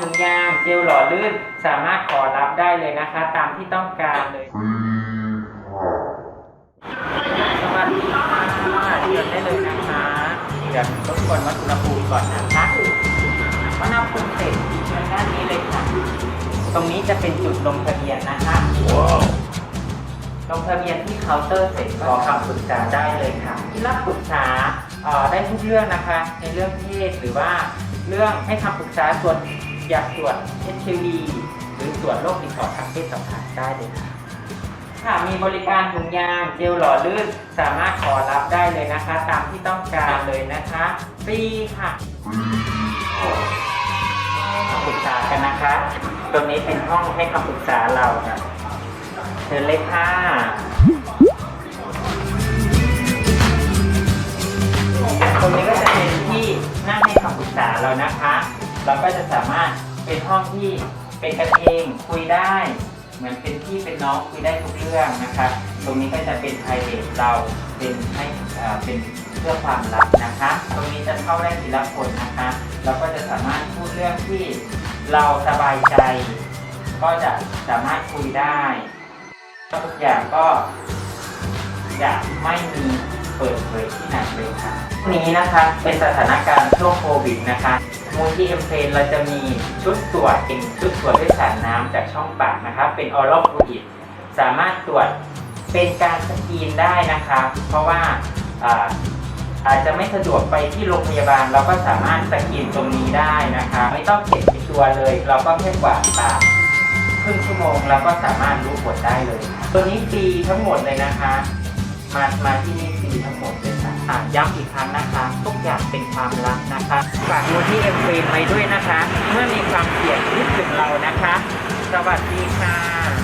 ถุงยางเจลหล่อลื่น สามารถขอรับได้เลยนะคะ ตามที่ต้องการเลยสวัสดีค่ะเชิญได้เลยนะคะเดี๋ยวรบกวนวัดอุณหภูมิก่อนนะคะวัดอุณหภูมิเสร็จทางด้านนี้เลยค่ะ ตรงนี้จะเป็นจุดลงทะเบียนนะคะลงทะเบียนที่เคาน์เตอร์เสร็จขอคำปรึกษาได้เลยค่ะ ที่รับปรึกษาเอ่อได้ทุกเรื่องนะคะ ในเรื่องเพศหรือว่าเรื่องให้คำปรึกษาส่วน อยากตรวจ HIV หรือตรวจโรคติดต่อทางเพศสัมพันธ์ได้เลยค่ะค่ะมีบริการถุงยางเจลหล่อลื่นสามารถขอรับได้เลยนะคะ ตามที่ต้องการเลยนะคะฟรีค่ะให้คำปรึกษากันนะคะ ตรงนี้เป็นห้องให้คำปรึกษาเราค่ะเชิญเลยค่ะตรงนี้ก็จะเป็นที่นั่งให้คำปรึกษาเรานะคะ เราก็จะสามารถเป็นห้องที่เป็นกันเองคุยได้ เหมือนเป็นพี่เป็นน้องคุยได้ทุกเรื่องนะคะตรงนี้ก็จะเป็นไพรเวทเราเป็นให้เป็นเพื่อความลับนะคะ ตรงนี้จะเข้าได้ทีละคนนะคะ เราก็จะสามารถพูดเรื่องที่เราสบายใจ ก็จะสามารถคุยได้ทุกอย่างก็จะไม่มีเปิดเผยที่ไหนเลยค่ะนี้นะคะเป็นสถานการณ์ช่วงโควิดนะคะ มูลที่เอ็มเพนเราจะมีชุดตรวจเป็นชุดตรวจด้วยสารน้ำจากช่องปากนะคะเป็นออร์ l ฟลูอิดสามารถตรวจเป็นการสกรีนได้นะคะเพราะว่าอาอาจจะไม่สะดวกไปที่โรงพยาบาล เราก็สามารถสกรีนตรงนี้ได้นะคะ ไม่ต้องเก็บตัวเลย เราก็แค่กวาดปากครึ่งชั่วโมงเราก็สามารถรู้ผลได้เลย ตัวนี้ฟรีทั้งหมดเลยนะคะ มามาที่นี่ฟรีทั้งหมดเลยค่ะย้ำอีกครั้งนะคะทุกอย่าง เป็นความลับนะคะฝากมูที่เอ็มฟรีไว้ด้วยนะคะ เมื่อมีความเสี่ยงคิดถึงเรานะคะ สวัสดีค่ะ